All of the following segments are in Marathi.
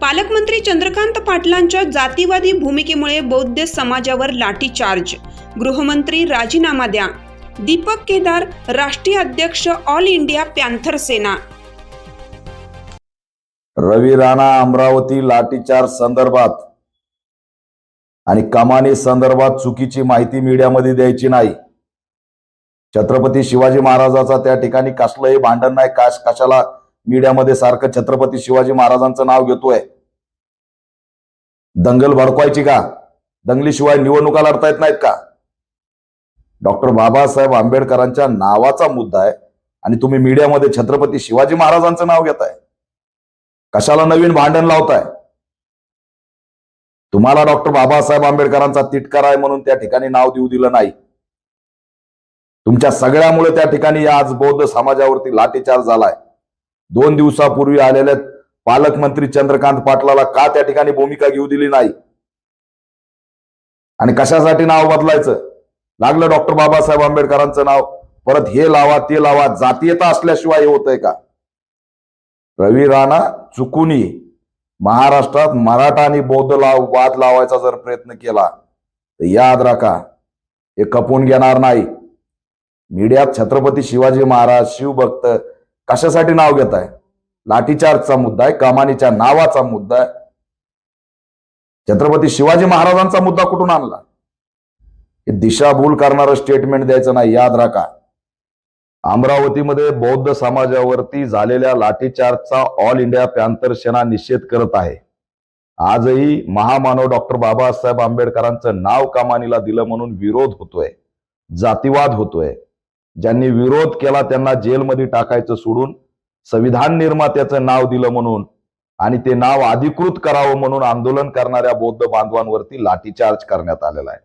पालकमंत्री चंद्रकांत पाटलांच्या जातीवादी भूमिकेमुळे बौद्ध समाजावर लाठीचार्ज. गृहमंत्री राजीनामा द्या. दीपक केदार राष्ट्रीय अध्यक्ष All India Panther Sena. Ravi Rana Amravati लाठीचार संदर्भात आणि कमानी संदर्भात चुकीची माहिती मीडियामध्ये द्यायची नाही. छत्रपती शिवाजी महाराजाचा त्या ठिकाणी कसलंही भांडण नाही काश कशाला मीडियामध्ये सारखं छत्रपती शिवाजी महाराजांचं नाव घेतोय. दंगल भडकवायची का? दंगलीशिवाय निवडणुका लढता येत नाहीत का? डॉक्टर बाबासाहेब आंबेडकरांच्या नावाचा मुद्दा आहे आणि तुम्ही मीडियामध्ये छत्रपती शिवाजी महाराजांचं नाव घेताय. कशाला नवीन भांडण लावताय? तुम्हाला डॉक्टर बाबासाहेब आंबेडकरांचा तिटकार आहे म्हणून त्या ठिकाणी नाव देऊ दिलं नाही. तुमच्या सगळ्यामुळे त्या ठिकाणी आज बौद्ध समाजावरती लाठीचार्ज झालाय. दोन दिवसापूर्वी आलेल्या पालकमंत्री चंद्रकांत पाटलाला का त्या ठिकाणी भूमिका घेऊ दिली नाही? आणि कशासाठी नाव बदलायचं? लागलं डॉक्टर बाबासाहेब आंबेडकरांचं नाव. परत हे लावा ते लावा जातीयता असल्याशिवाय हे होतंय का? रवी राणा चुकुनी महाराष्ट्रात मराठा आणि बौद्ध लाव वाद लावायचा जर प्रयत्न केला तर याद राखा हे कपून घेणार नाही. मीडियात छत्रपती शिवाजी महाराज शिवभक्त कशासाठी नाव घेत आहे लाठीचार्जचा मुद्दा आहे कमानीच्या नावाचा मुद्दा आहे. छत्रपती शिवाजी महाराजांचा मुद्दा कुठून आणला? दिशाभूल करणारं स्टेटमेंट द्यायचं नाही याद राखा. अमरावतीमध्ये बौद्ध समाजावरती झालेल्या लाठीचार्जचा ऑल इंडिया पॅन्थर सेना निषेध करत आहे. आजही महामानव डॉक्टर बाबासाहेब आंबेडकरांचं नाव कमानीला दिलं म्हणून विरोध होतोय जातीवाद होतोय. ज्यांनी विरोध केला त्यांना जेलमध्ये टाकायचं सोडून संविधान निर्मात्याचं नाव दिलं म्हणून आणि ते नाव अधिकृत करावं म्हणून आंदोलन करणाऱ्या बौद्ध बांधवांवरती लाठीचार्ज करण्यात आलेला आहे.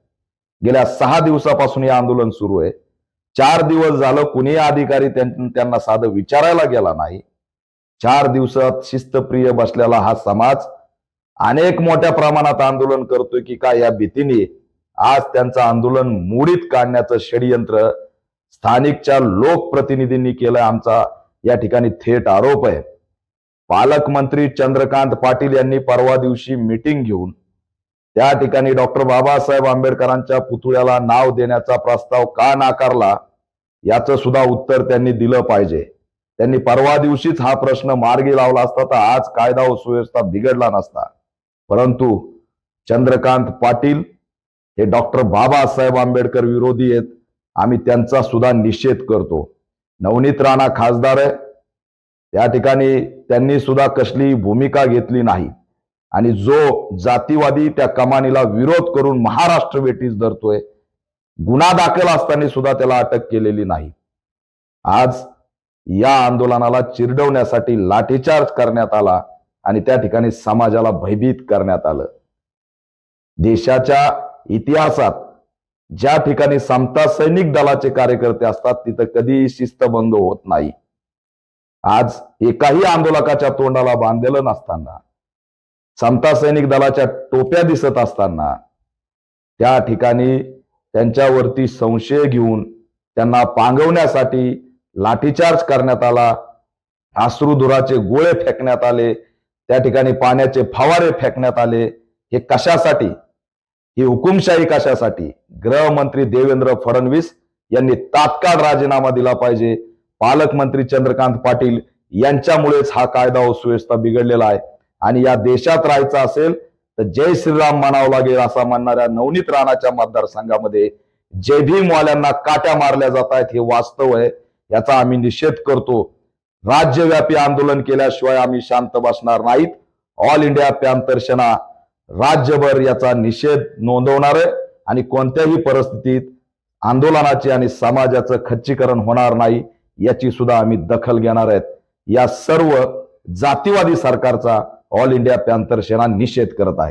गेल्या सहा दिवसापासून हे आंदोलन सुरू आहे. चार दिवस झालं कुणी अधिकारी त्यांना साधं विचारायला गेला नाही. चार दिवसात शिस्तप्रिय बसलेला हा समाज अनेक मोठ्या प्रमाणात आंदोलन करतोय की काय या भीतीने. आज त्यांचं आंदोलन मोडीत काढण्याचं षडयंत्र स्थानिकच्या लोकप्रतिनिधींनी केलं आमचा या ठिकाणी थेट आरोप आहे. पालकमंत्री चंद्रकांत पाटील यांनी परवा दिवशी मीटिंग घेऊन त्या ठिकाणी डॉक्टर बाबासाहेब आंबेडकरांच्या पुतळ्याला नाव देण्याचा प्रस्ताव का नाकारला याचं सुद्धा उत्तर त्यांनी दिलं पाहिजे. त्यांनी परवा दिवशीच हा प्रश्न मार्गी लावला असता तर आज कायदा व सुव्यवस्था बिघडला नसता. परंतु चंद्रकांत पाटील हे डॉक्टर बाबासाहेब आंबेडकर विरोधी आहेत आम्ही त्यांचा सुद्धा निषेध करतो. नवनीत राणा खासदार आहे त्या ठिकाणी त्यांनी सुद्धा कसली भूमिका घेतली नाही. आणि जो जातीवादी त्या कमानीला विरोध करून महाराष्ट्र वेटीस धरतोय गुन्हा दाखल असताना सुद्धा त्याला अटक केलेली नाही. आज या आंदोलनाला चिरडवण्यासाठी लाठीचार्ज करण्यात आला आणि त्या ठिकाणी समाजाला भयभीत करण्यात आलं. देशाच्या इतिहासात ज्या ठिकाणी समता सैनिक दलाचे कार्यकर्ते असतात तिथं कधीही शिस्तबंद होत नाही. आज एकाही आंदोलकाच्या तोंडाला बांधलेलं नसताना समता सैनिक दलाच्या टोप्या दिसत असताना त्या ठिकाणी त्यांच्यावरती संशय घेऊन त्यांना पांगवण्यासाठी लाठीचार्ज करण्यात आला. अश्रुधुराचे गोळे फेकण्यात आले. त्या ठिकाणी पाण्याचे फवारे फेकण्यात आले. हे कशासाठी? ही हुकुमशाही कशासाठी? गृहमंत्री देवेंद्र फडणवीस यांनी तात्काळ राजीनामा दिला पाहिजे. पालकमंत्री चंद्रकांत पाटील यांच्यामुळेच हा कायदा व सुव्यवस्था बिघडलेला आहे. आणि या देशात राहायचं असेल तर जय श्रीराम म्हणावं लागेल असा म्हणणाऱ्या नवनीत राणाच्या मतदारसंघामध्ये जय भीमवाल्यांना काट्या मारल्या जात आहेत हे वास्तव आहे याचा आम्ही निषेध करतो. राज्यव्यापी आंदोलन केल्याशिवाय आम्ही शांत बसणार नाहीत. ऑल इंडिया पॅन्थर सेना राज्यभर याचा निषेध नोंदवणार आहे आणि कोणत्याही परिस्थितीत आंदोलनाचे आणि समाजाचं खच्चीकरण होणार नाही याची सुद्धा आम्ही दखल घेणार आहेत. या सर्व जातीवादी सरकारचा ऑल इंडिया पॅन्थर सेना निषेध करत आहे.